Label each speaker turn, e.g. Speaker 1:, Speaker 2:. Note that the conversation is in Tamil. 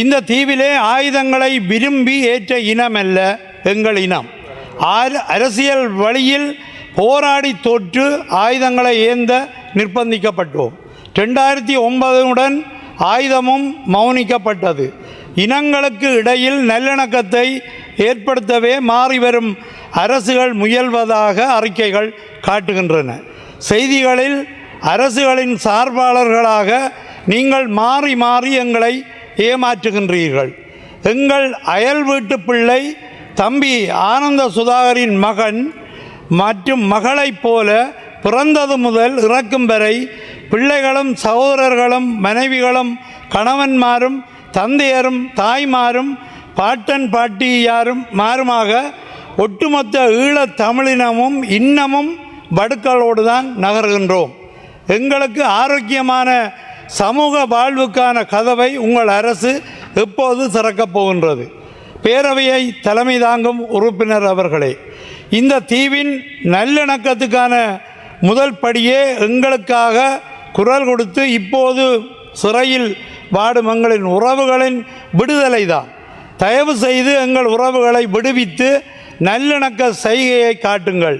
Speaker 1: இந்த தீவிலே ஆயுதங்களை விரும்பி ஏற்ற இனமல்ல எங்கள் இனம். அரசியல் வழியில் போராடி தோற்று ஆயுதங்களை ஏந்த நிர்பந்திக்கப்பட்டோம். ரெண்டாயிரத்தி ஒன்பதுடன் ஆயுதமும் மௌனிக்கப்பட்டது. இனங்களுக்கு இடையில் நல்லிணக்கத்தை ஏற்படுத்தவே மாறி வரும் அரசுகள் முயல்வதாக அறிக்கைகள் காட்டுகின்றன. செய்திகளில் அரசுகளின் சார்பாளர்களாக நீங்கள் மாறி மாறி எங்களை ஏமாற்றுகின்றீர்கள். எங்கள் அயல் வீட்டு பிள்ளை தம்பி ஆனந்த சுதாகரின் மகன் மற்றும் மகளைப் போல பிறந்தது முதல் இறக்கும் வரை பிள்ளைகளும் சகோதரர்களும் மனைவிகளும் கணவன்மாரும் தந்தையரும் தாய்மாரும் பாட்டன் பாட்டியாரும் மாறுமாக ஒட்டுமொத்த ஈழத் தமிழினமும் இன்னமும் வடுக்களோடு தான் நகர்கின்றோம். எங்களுக்கு ஆரோக்கியமான சமூக வாழ்வுக்கான கதவை உங்கள் அரசு எப்போது திறக்கப் போகின்றது? பேரவையை தலைமை தாங்கும் உறுப்பினர் அவர்களே இந்த தீவின் நல்லிணக்கத்துக்கான முதல் படியே எங்களுக்காக குரல் கொடுத்து இப்போது சிறையில் வாடும் எங்களின் உறவுகளின் விடுதலை தான் தயவு செய்து எங்கள் உறவுகளை விடுவித்து நல்லிணக்க செய்கையை காட்டுங்கள்.